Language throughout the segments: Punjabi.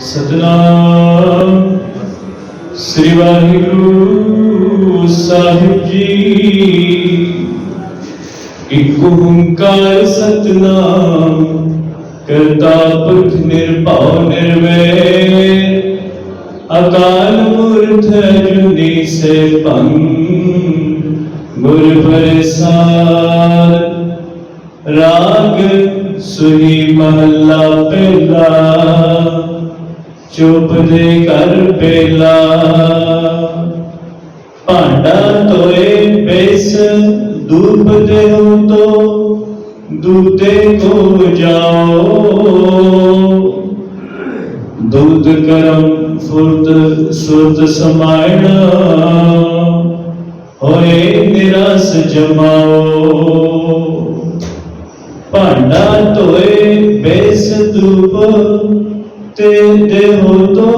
ਸਤਨਾਮ ਸ੍ਰੀ ਵਾਹਿਗੁਰੂ ਸਾਹਿਬ ਜੀ ਇਕ ਓੰਕਾਰ ਸਤਨਾਮ ਕਰਤਾ ਪੁਰਖ ਨਿਰਭਉ ਨਿਰਵੈਰ ਅਕਾਲ ਮੂਰਤ ਜੁਨੀ ਸੇ ਭੰ ਗੁਰ ਪ੍ਰਸਾਦ ਰਾਗ ਸੁਹੀ ਮਹੱਲਾ ਪਹਿਲਾ ਚੁੱਪ ਕਰ ਬੇਲਾ। ਪਹਿਲਾ ਭਾਂਡਾ ਤੋਏ ਬੇਸ, ਧੂਪ ਦੇਉ ਤੋ, ਦੂਤੇ ਕੋ ਜਾਓ। ਦੁੱਧ ਕਰਮ ਫੁਰਤ ਸੁਰਤ ਸਮਾਇਣਾ, ਹੋਏ ਨਿਰਾਸ ਜਮਾਓ। ਭਾਂਡਾ ਤੋਏ ਬੇਸ, ਧੂਪ ਤੇ ਦੇਹੋ ਤੋ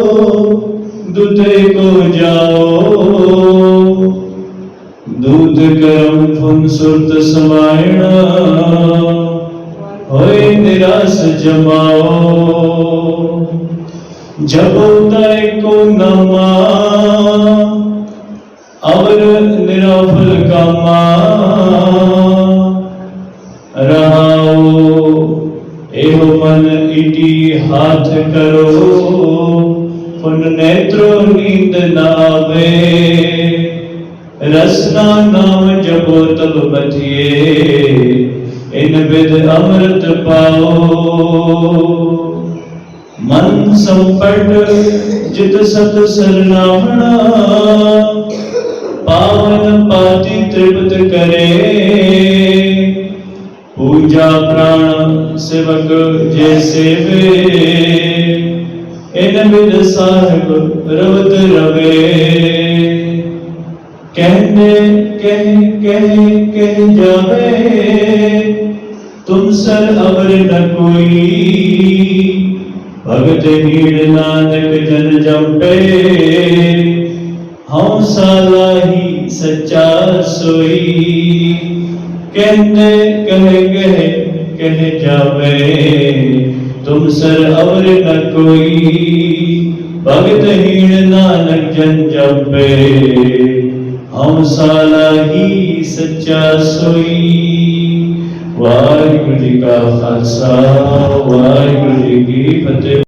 ਦੁਤੇ ਕੋ ਜਾਓ। ਦੂਤ ਕਰਮ ਫੁਨ ਸੁਰਤ ਸਮਾਇਣਾ, ਹੋਏ ਨਿਰਾਸ ਜਮਾਓ। ਜਬੋ ਤੈ ਕੋ ਨਮਾ, ਅਵਰ ਨਿਰਫਲ ਕਾਮਾ। ਰਹਾਉ ਇਹੋ ਮਨ ਇਟੀ ਹਾਥ ਕਰੋ ਪੁਨ ਨੇਤਰੋ ਨੀਂਦ ਨਾਵੇ ਰਸਨਾ ਨਾਮ ਜਪੋ ਤਬ ਬਧੀਏ ਇਨ ਬਿਦ ਅੰਮ੍ਰਿਤ ਪਾਓ। ਮਨ ਸੰਪਟ ਜਿਤ ਸਤ ਸਰਨਾਵਣਾ, ਪਾਵਨ ਪਾਤੀ ਤ੍ਰਿਪਤ ਕਰੇ। ਪੂਜਾ ਪ੍ਰਾਣ ਸੇਵਕ ਜੇ ਸੇਵੇ, ਇਨ ਬਿਦ ਸਾਹਿਬ ਰਵਤ ਰਵੇ। ਕਹਨੇ ਕਹਿ ਕਹਿ ਕਹਿ ਜਾਵੇ, ਤੁਮ ਸਰ ਅਮਰ ਨ ਕੋਈ। ਭਗਤ ਹੀਣ ਨਾਨਕ ਜਨ ਜੰਪੇ ਹਉ ਸਾਲਾਹੀ ਸੱਚਾ ਸੋਈ। ਕਹਿੰਦੇ, ਕਹੇ ਕਹੇ कह जावे तुम सर अवर न कोई भगत हीण नानक जन जपे हम साला ही सच्चा सोई वाहिगुरु जी का खालसा वाहिगुरु जी की फतेह